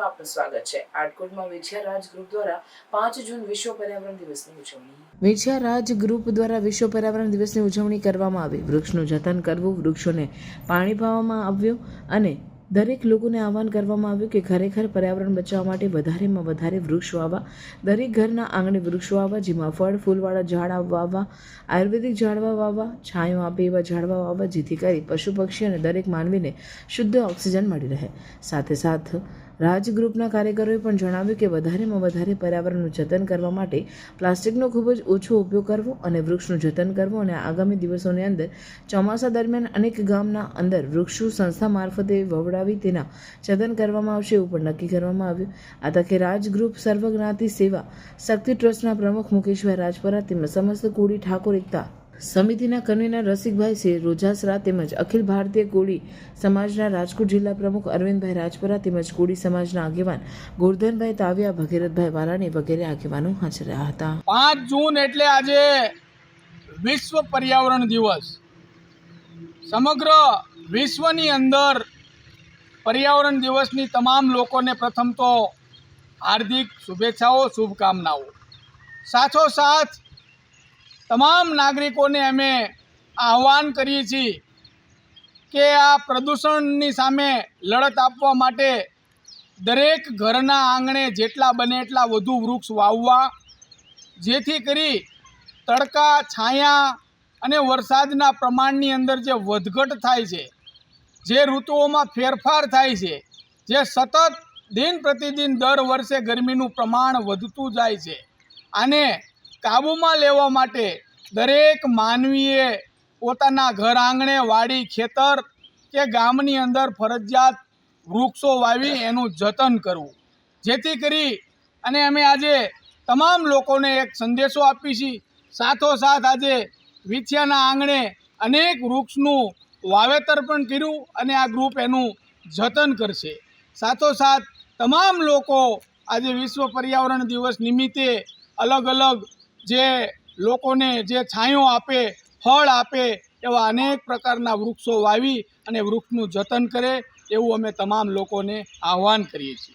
આપનું સ્વાગત છે. આટકોટમાં રાજ ગ્રુપ દ્વારા પાંચ જૂન વિશ્વ પર્યાવરણ દિવસની ઉજવણી. વિછિયા રાજ ગ્રુપ દ્વારા વિશ્વ પર્યાવરણ દિવસની ઉજવણી કરવામાં આવી. વૃક્ષનું જતન કરવું, વૃક્ષોને પાણી પાવામાં આવ્યું અને દરેક લોકોને આહવાન કરવામાં આવ્યું કે ખરેખર પર્યાવરણ બચાવવા માટે વધારેમાં વધારે વૃક્ષ વાવવા દરેક ઘરના આંગણે વૃક્ષો વાવવા જેમાં ફળ, ફૂલવાળા ઝાડ વાવવા આયુર્વેદિક ઝાડવા વાવવા છાંયો આપે એવા ઝાડવા વાવવા જેથી કરી પશુ પક્ષી અને દરેક માનવીને શુદ્ધ ઓક્સિજન મળી રહે. સાથે સાથ રાજ ગ્રુપના કાર્યકરોએ પણ જણાવ્યું કે વધારેમાં વધારે પર્યાવરણનું જતન કરવા માટે પ્લાસ્ટિકનો ખૂબ જ ઓછો ઉપયોગ કરવો અને વૃક્ષનું જતન કરવું અને આગામી દિવસોની અંદર ચોમાસા દરમિયાન અનેક ગામના અંદર વૃક્ષો સંસ્થા મારફતે વવડાવી તેના જતન કરવામાં આવશે એવું પણ નક્કી કરવામાં આવ્યું. આ તકે રાજ ગ્રુપ સર્વજ્ઞાતિ સેવા શક્તિ ટ્રસ્ટના પ્રમુખ મુકેશભાઈ રાજપરા તેમજ સમસ્ત કોળી ઠાકોર એકતા સમિતિના કન્વીનર રસિકભાઈ છે રોજાસરા તેમજ અખિલ ભારતીય કોળી સમાજના રાજકોટ જિલ્લા પ્રમુખ અરવિંદભાઈ રાજપરા તેમજ કોળી સમાજના આગેવાન ગોરધનભાઈ તાવિયા, ભગીરથભાઈ વારાણી વગેરે આગેવાનો હાજર રહ્યા હતા. પાંચ જૂન એટલે આજે વિશ્વ પર્યાવરણ દિવસ. સમગ્ર વિશ્વની અંદર પર્યાવરણ દિવસની તમામ લોકોને પ્રથમ તો હાર્દિક શુભેચ્છાઓ, શુભકામનાઓ. સાથોસાથ તમામ નાગરિકોને અમે આહવાન કરીએ છીએ કે આ પ્રદૂષણની સામે લડત આપવા માટે દરેક ઘરના આંગણે જેટલા બને એટલા વધુ વૃક્ષ વાવવા, જેથી કરી તડકા, છાયા અને વરસાદના પ્રમાણની અંદર જે વધઘટ થાય છે, જે ઋતુઓમાં ફેરફાર થાય છે, જે સતત દિન પ્રતિદિન દર વર્ષે ગરમીનું પ્રમાણ વધતું જાય છે, આને કાબૂમાં લેવા માટે દરેક માનવીએ પોતાના ઘર આંગણે, વાડી, ખેતર કે ગામની અંદર ફરજિયાત વૃક્ષો વાવી એનું જતન કરવું. જેથી કરી અને અમે આજે તમામ લોકોને એક સંદેશો આપી છીએ સાથોસાથ આજે વિછિયાના આંગણે અનેક વૃક્ષનું વાવેતર પણ કર્યું અને આ ગ્રુપ એનું જતન કરશે. સાથોસાથ તમામ લોકો આજે વિશ્વ પર્યાવરણ દિવસ નિમિત્તે અલગ અલગ જે લોકોને જે છાંયો આપે, ફળ આપે, એવા અનેક પ્રકારના વૃક્ષો વાવી અને વૃક્ષનું જતન કરે, એવું અમે તમામ લોકોને આહ્વાન કરીએ છીએ.